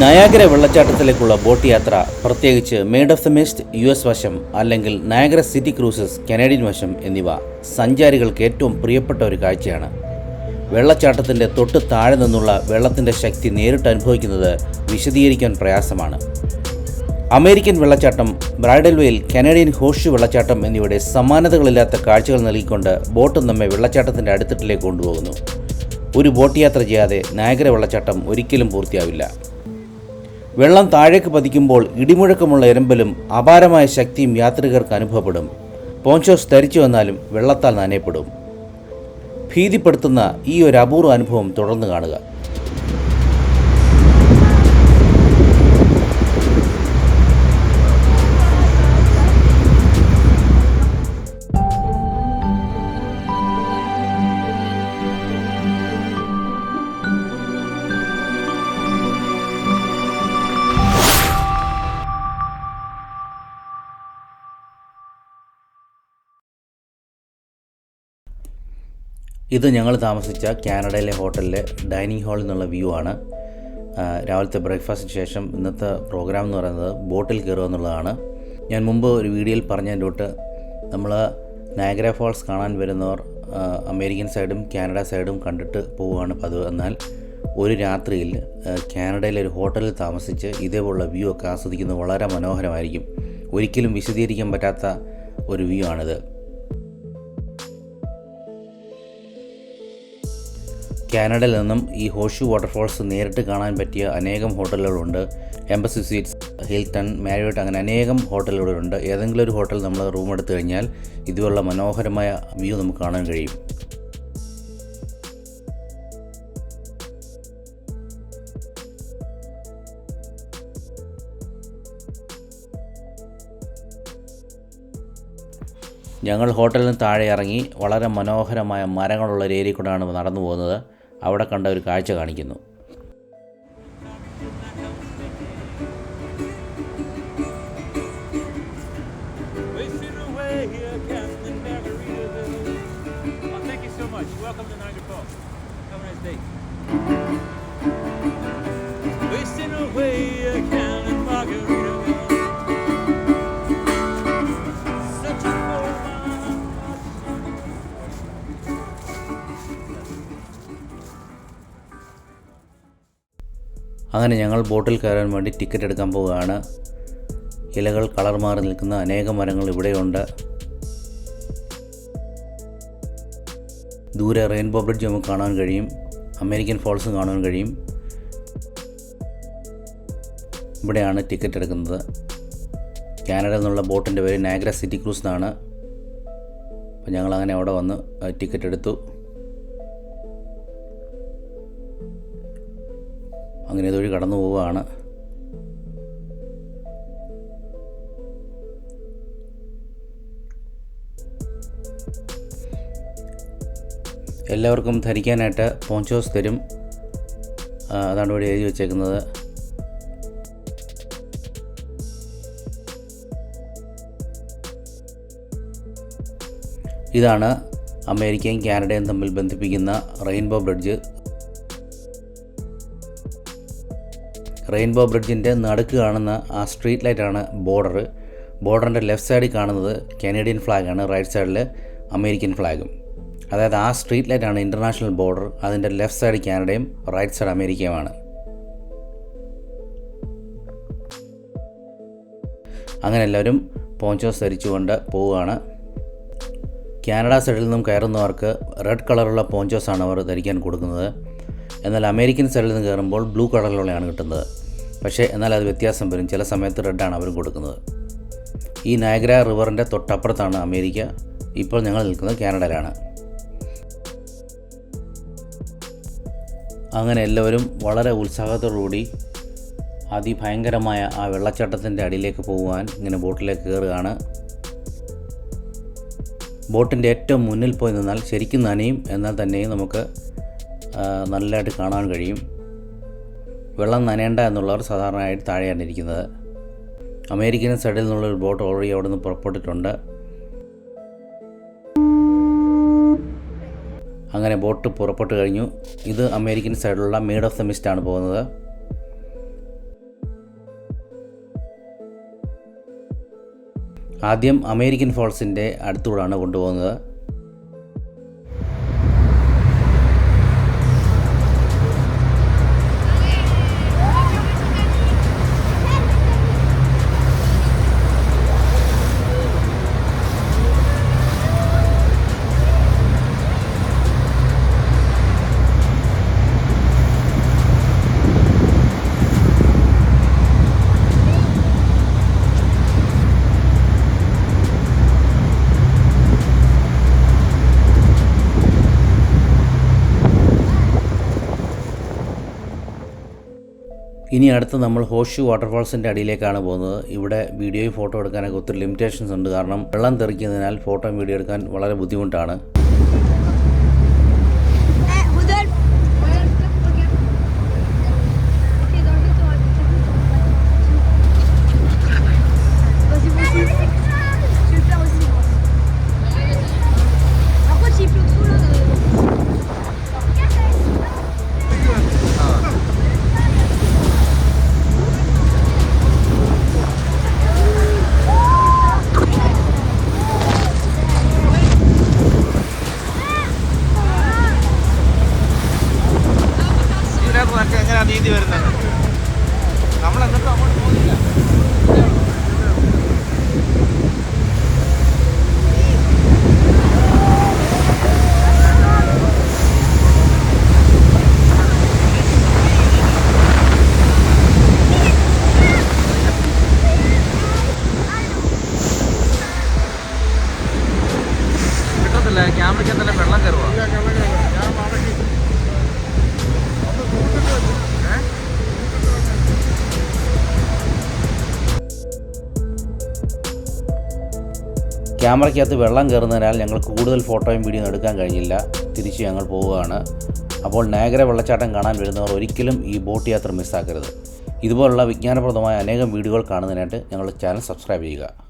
നയാഗര വെള്ളച്ചാട്ടത്തിലേക്കുള്ള boat യാത്ര പ്രത്യേകിച്ച് Maid of the Mist U S വശം അല്ലെങ്കിൽ നയാഗര സിറ്റി ക്രൂസസ് കനേഡിയൻ വശം എന്നിവ സഞ്ചാരികൾക്ക് ഏറ്റവും പ്രിയപ്പെട്ട ഒരു കാഴ്ചയാണ്. വെള്ളച്ചാട്ടത്തിന്റെ തൊട്ട് താഴെ നിന്നുള്ള വെള്ളത്തിന്റെ ശക്തി നേരിട്ട് അനുഭവിക്കുന്നത് വിശദീകരിക്കാൻ പ്രയാസമാണ്. അമേരിക്കൻ വെള്ളച്ചാട്ടം ബ്രൈഡൽ വെയിൽ കനേഡിയൻ ഹോഷു വെള്ളച്ചാട്ടം എന്നിവയുടെ സമാനതകളില്ലാത്ത കാഴ്ചകൾ നൽകിക്കൊണ്ട് ബോട്ട് നമ്മെ വെള്ളച്ചാട്ടത്തിന്റെ അടുത്തിട്ടിലേക്ക് കൊണ്ടുപോകുന്നു. ഒരു ബോട്ട് യാത്ര ചെയ്യാതെ നായകര വെള്ളച്ചാട്ടം ഒരിക്കലും പൂർത്തിയാവില്ല. വെള്ളം താഴേക്ക് പതിക്കുമ്പോൾ ഇടിമുഴക്കമുള്ള എരമ്പലും അപാരമായ ശക്തിയും യാത്രികർക്ക് അനുഭവപ്പെടും. പോഞ്ചോസ് ധരിച്ചു വന്നാലും വെള്ളത്താൽ നനയപ്പെടും. ഭീതിപ്പെടുത്തുന്ന ഈ ഒരു അപൂർവ അനുഭവം തുടർന്ന് കാണുക. ഇത് ഞങ്ങൾ താമസിച്ച കാനഡയിലെ ഹോട്ടലിലെ ഡൈനിങ് ഹാളിൽ നിന്നുള്ള വ്യൂ ആണ്. രാവിലത്തെ ബ്രേക്ക്ഫാസ്റ്റിന് ശേഷം ഇന്നത്തെ പ്രോഗ്രാം എന്ന് പറയുന്നത് ബോട്ടിൽ കയറുക എന്നുള്ളതാണ്. ഞാൻ മുമ്പ് ഒരു വീഡിയോയിൽ പറഞ്ഞതിന്റെ തൊട്ട് നമ്മൾ നയഗ്ര ഫോൾസ് കാണാൻ വരുന്നവർ അമേരിക്കൻ സൈഡും കാനഡ സൈഡും കണ്ടിട്ട് പോവുകയാണ് പതിവ്. എന്നാൽ ഒരു രാത്രിയിൽ കാനഡയിലെ ഒരു ഹോട്ടലിൽ താമസിച്ച് ഇതേപോലുള്ള വ്യൂ ഒക്കെ ആസ്വദിക്കുന്നത് വളരെ മനോഹരമായിരിക്കും. ഒരിക്കലും വിശദീകരിക്കാൻ പറ്റാത്ത ഒരു വ്യൂ ആണിത്. കാനഡയിൽ നിന്നും ഈ ഹോഷു വാട്ടർഫോൾസ് നേരിട്ട് കാണാൻ പറ്റിയ അനേകം ഹോട്ടലുകളുണ്ട്. എംബസി സ്വീറ്റ്സ് ഹിൽട്ടൺ മാരിയോട്ട് അങ്ങനെ അനേകം ഹോട്ടലുകളുണ്ട്. ഏതെങ്കിലും ഒരു ഹോട്ടൽ നമ്മൾ റൂം എടുത്തു കഴിഞ്ഞാൽ ഇതുപോലുള്ള മനോഹരമായ വ്യൂ നമുക്ക് കാണാൻ കഴിയും. ഞങ്ങൾ ഹോട്ടലിന് താഴെ ഇറങ്ങി വളരെ മനോഹരമായ മരങ്ങളുള്ള ഒരു ഏരിയ കൂടെയാണ് നടന്നു പോകുന്നത്. അവിടെ കണ്ട ഒരു കാഴ്ച കാണിക്കുന്നു. Wasting away here, അങ്ങനെ ഞങ്ങൾ ബോട്ടിൽ കയറാൻ വേണ്ടി ടിക്കറ്റ് എടുക്കാൻ പോവുകയാണ്. ഇലകൾ കളർ മാറി നിൽക്കുന്ന അനേകം മരങ്ങൾ ഇവിടെയുണ്ട്. ദൂരെ റെയിൻബോ ബ്രിഡ്ജ് നമുക്ക് കാണാൻ കഴിയും. അമേരിക്കൻ ഫോൾസും കാണാൻ കഴിയും. ഇവിടെയാണ് ടിക്കറ്റ് എടുക്കുന്നത്. കാനഡയിൽ നിന്നുള്ള ബോട്ടിന്റെ പേര് നാഗ്ര സിറ്റി ക്രൂസ് എന്നാണ്. അപ്പോൾ ഞങ്ങൾ അങ്ങനെ അവിടെ വന്ന് ടിക്കറ്റ് എടുത്തു. അങ്ങനെ ഇതുവഴി കടന്നു പോവുകയാണ്. എല്ലാവർക്കും ധരിക്കാനായിട്ട് പോഞ്ചോസ് തരും. അതാണ് ഇവിടെ എഴുതി വെച്ചേക്കുന്നത്. ഇതാണ് അമേരിക്കയും കാനഡയും തമ്മിൽ ബന്ധിപ്പിക്കുന്ന റെയിൻബോ ബ്രിഡ്ജ്. റെയിൻബോ ബ്രിഡ്ജിന്റെ നടുക്ക് കാണുന്ന ആ സ്ട്രീറ്റ് ലൈറ്റാണ് ബോർഡർ ബോർഡറിന്റെ ലെഫ്റ്റ് സൈഡിൽ കാണുന്നത് കനേഡിയൻ ഫ്ലാഗാണ് റൈറ്റ് സൈഡിൽ അമേരിക്കൻ ഫ്ലാഗും. അതായത് ആ സ്ട്രീറ്റ് ലൈറ്റാണ് ഇന്റർനാഷണൽ ബോർഡർ അതിന്റെ ലെഫ്റ്റ് സൈഡ് കാനഡയും റൈറ്റ് സൈഡ് അമേരിക്കയുമാണ്. അങ്ങനെ എല്ലാവരും പോഞ്ചോസ് ധരിച്ചുകൊണ്ട് പോവുകയാണ്. കാനഡ സൈഡിൽ നിന്നും കയറുന്നവർക്ക് റെഡ് കളറുള്ള പോഞ്ചോസാണ് അവർ ധരിക്കാൻ കൊടുക്കുന്നത്. എന്നാൽ അമേരിക്കൻ സൈഡിൽ നിന്ന് കയറുമ്പോൾ ബ്ലൂ കളറിലുള്ളതാണ് കിട്ടുന്നത്. പക്ഷേ എന്നാൽ അത് വ്യത്യാസം വരും. ചില സമയത്ത് റെഡാണ് അവർ കൊടുക്കുന്നത്. ഈ നയഗ്ര റിവറിന്റെ തൊട്ടപ്പുറത്താണ് അമേരിക്ക. ഇപ്പോൾ ഞങ്ങൾ നിൽക്കുന്നത് കാനഡയിലാണ്. അങ്ങനെ എല്ലാവരും വളരെ ഉത്സാഹത്തോടുകൂടി അതിഭയങ്കരമായ ആ വെള്ളച്ചാട്ടത്തിന്റെ അടിയിലേക്ക് പോകുവാൻ ഇങ്ങനെ ബോട്ടിലേക്ക് കയറുകയാണ്. ബോട്ടിന്റെ ഏറ്റവും മുന്നിൽ പോയി നിന്നാൽ ശരിക്കും നനയും. എന്നാൽ തന്നെയും നമുക്ക് നല്ലതായിട്ട് കാണാൻ കഴിയും. വെള്ളം നനയണ്ട എന്നുള്ളവർ സാധാരണയായിട്ട് താഴെയാണ് ഇരിക്കുന്നത്. അമേരിക്കൻ സൈഡിൽ നിന്നുള്ള ഒരു ബോട്ട് ഓൾറെഡി അവിടെ നിന്ന് പുറപ്പെട്ടിട്ടുണ്ട്. അങ്ങനെ ബോട്ട് പുറപ്പെട്ട് കഴിഞ്ഞു. ഇത് അമേരിക്കൻ സൈഡിലുള്ള മീഡ് ഓഫ് ദ ആണ് പോകുന്നത്. ആദ്യം അമേരിക്കൻ ഫോൾസിന്റെ അടുത്തൂടാണ് കൊണ്ടുപോകുന്നത്. ഇനി അടുത്ത് നമ്മൾ ഹോഷു വാട്ടർഫാൾസിന്റെ അടിയിലേക്കാണ് പോകുന്നത്. ഇവിടെ വീഡിയോയും ഫോട്ടോ എടുക്കാനൊക്കെ ഒത്തിരി ലിമിറ്റേഷൻസ് ഉണ്ട്. കാരണം വെള്ളം തെറിക്കുന്നതിനാൽ ഫോട്ടോയും വീഡിയോ എടുക്കാൻ വളരെ ബുദ്ധിമുട്ടാണ്. ക്യാമറയ്ക്കകത്ത് വെള്ളം കയറുന്നതിനാൽ ഞങ്ങൾ കൂടുതൽ ഫോട്ടോയും വീഡിയോയും എടുക്കാൻ കഴിഞ്ഞില്ല. തിരിച്ച് ഞങ്ങൾ പോവുകയാണ്. അപ്പോൾ നാഗര വെള്ളച്ചാട്ടം കാണാൻ വരുന്നവർ ഒരിക്കലും ഈ ബോട്ട് യാത്ര മിസ്സാക്കരുത്. ഇതുപോലുള്ള വിജ്ഞാനപ്രദമായ അനേകം വീഡിയോകൾ കാണുന്നതിനായിട്ട് ഞങ്ങളുടെ ചാനൽ സബ്സ്ക്രൈബ് ചെയ്യുക.